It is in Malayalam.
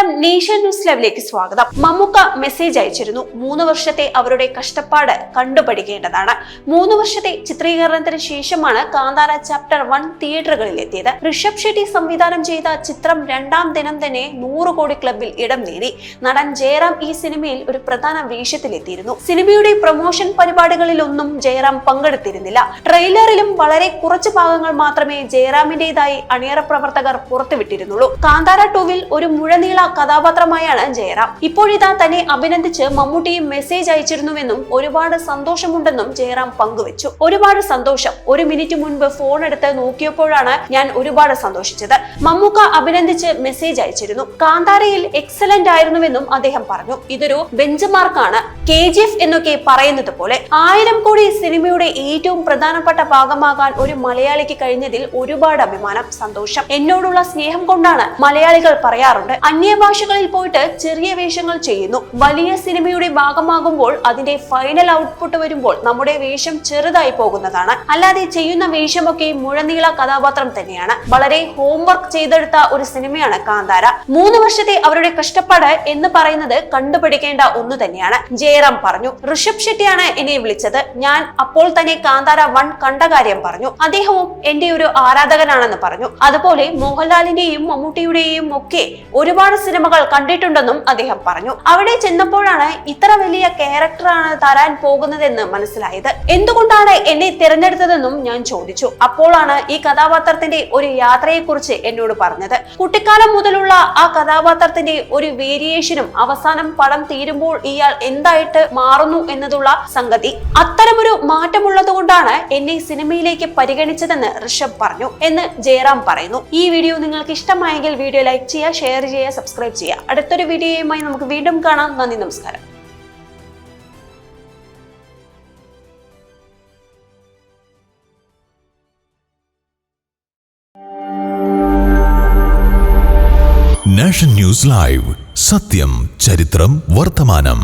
നമസ്കാരം. നേഷൻ ന്യൂസ് ലൈവിലേക്ക് സ്വാഗതം. മമ്മുക്ക മെസ്സേജ് അയച്ചിരുന്നു. മൂന്ന് വർഷത്തെ അവരുടെ കഷ്ടപ്പാട് കണ്ടുപഠിക്കേണ്ടതാണ്. മൂന്ന് വർഷത്തെ ചിത്രീകരണത്തിന് ശേഷമാണ് കാന്താര ചാപ്റ്റർ വൺ തിയേറ്ററുകളിൽ എത്തിയത്. ഋഷഭ് ഷെട്ടി സംവിധാനം ചെയ്ത ചിത്രം രണ്ടാം ദിനം തന്നെ നൂറ് കോടി ക്ലബിൽ ഇടം നേടി. നടൻ ജയറാം ഈ സിനിമയിൽ ഒരു പ്രധാന വേഷത്തിലെത്തിയിരുന്നു. സിനിമയുടെ പ്രൊമോഷൻ പരിപാടികളിലൊന്നും ജയറാം പങ്കെടുത്തിരുന്നില്ല. ട്രെയിലറിലും വളരെ കുറച്ച് ഭാഗങ്ങൾ മാത്രമേ ജയറാമിന്റേതായി അണിയറ പ്രവർത്തകർ പുറത്തുവിട്ടിരുന്നുള്ളൂ. കാന്താര ടൂവിൽ ഒരു മുഴനീള കഥാപാത്രമായാണ് ജയറാം. ഇപ്പോഴിതാ തന്നെ അഭിനന്ദിച്ച് മമ്മൂട്ടിയും മെസ്സേജ് അയച്ചിരുന്നുവെന്നും ഒരുപാട് സന്തോഷമുണ്ടെന്നും ജയറാം പങ്കുവച്ചു. ഒരുപാട് സന്തോഷം. ഒരു മിനിറ്റ് മുൻപ് ഫോൺ എടുത്ത് നോക്കിയപ്പോഴാണ് ഞാൻ ഒരുപാട് സന്തോഷിച്ചത്. മമ്മൂക്ക അഭിനന്ദിച്ച് മെസ്സേജ് അയച്ചിരുന്നു. കാന്താരയിൽ എക്സലന്റ് ആയിരുന്നുവെന്നും അദ്ദേഹം പറഞ്ഞു. ഇതൊരു ബെഞ്ച് മാർക്കാണ് കെ ജി എഫ് എന്നൊക്കെ പറയുന്നത് പോലെ ആയിരം കോടി സിനിമയുടെ ഏറ്റവും പ്രധാനപ്പെട്ട ഭാഗമാകാൻ ഒരു മലയാളിക്ക് കഴിഞ്ഞതിൽ ഒരുപാട് അഭിമാനം സന്തോഷം. എന്നോടുള്ള സ്നേഹം കൊണ്ടാണ് മലയാളികൾ പറയാറുണ്ട്. അന്യഭാഷകളിൽ പോയിട്ട് ചെറിയ വേഷങ്ങൾ ചെയ്യുന്നു. വലിയ സിനിമയുടെ ഭാഗമാകുമ്പോൾ അതിന്റെ ഫൈനൽ ഔട്ട്പുട്ട് വരുമ്പോൾ നമ്മുടെ വേഷം ചെറുതായി പോകുന്നതാണ്. അല്ലാതെ ചെയ്യുന്ന വേഷമൊക്കെ മുഴനീള കഥാപാത്രം തന്നെയാണ്. വളരെ ഹോംവർക്ക് ചെയ്തെടുത്ത ഒരു സിനിമയാണ് കാന്താര. മൂന്ന് വർഷത്തെ അവരുടെ കഷ്ടപ്പാട് എന്ന് പറയുന്നത് കണ്ടുപിടിക്കേണ്ട ഒന്ന് തന്നെയാണ്. ജയറാം പറഞ്ഞു ഋഷഭ് ഷെട്ടിയാണ് എന്നെ വിളിച്ചത്. ഞാൻ അപ്പോൾ തന്നെ കാന്താര വൺ കണ്ട കാര്യം പറഞ്ഞു. അദ്ദേഹവും എന്റെ ഒരു ആരാധകനാണെന്ന് പറഞ്ഞു. അതുപോലെ മോഹൻലാലിന്റെയും മമ്മൂട്ടിയുടെയും ഒക്കെ ഒരുപാട് സിനിമകൾ കണ്ടിട്ടുണ്ടെന്നും അദ്ദേഹം പറഞ്ഞു. അവിടെ ചെന്നപ്പോഴാണ് ഇത്ര വലിയ ക്യാരക്ടറാണ് തരാൻ പോകുന്നതെന്ന് മനസ്സിലായത്. എന്തുകൊണ്ടാണ് എന്നെ തിരഞ്ഞെടുത്തതെന്നും ഞാൻ ചോദിച്ചു. അപ്പോഴാണ് ഈ കഥാപാത്രത്തിന്റെ ഒരു യാത്രയെക്കുറിച്ച് എന്നോട് പറഞ്ഞത്. കുട്ടിക്കാലം മുതലുള്ള ആ കഥാപാത്രത്തിന്റെ ഒരു വേരിയേഷനും അവസാനം പടം തീരുമ്പോൾ ഇയാൾ എന്തായിട്ട് മാറുന്നു എന്നതുള്ള സംഗതി. അത്തരമൊരു മാറ്റമുള്ളത് കൊണ്ടാണ് എന്നെ സിനിമയിലേക്ക് പരിഗണിച്ചതെന്ന് ഋഷഭ് പറഞ്ഞു എന്ന് ജയറാം പറയുന്നു. ഈ വീഡിയോ നിങ്ങൾക്ക് ഇഷ്ടമായെങ്കിൽ വീഡിയോ ലൈക്ക് ചെയ്യുക ഷെയർ ചെയ്യുക സബ്സ്ക്രൈബ് ചെയ്യുക. അടുത്തൊരു വീഡിയോയുമായി നമുക്ക് വീണ്ടും കാണാം. നന്ദി നമസ്കാരം. നാഷൻ ന്യൂസ് ലൈവ് സത്യം ചരിത്രം വർത്തമാനം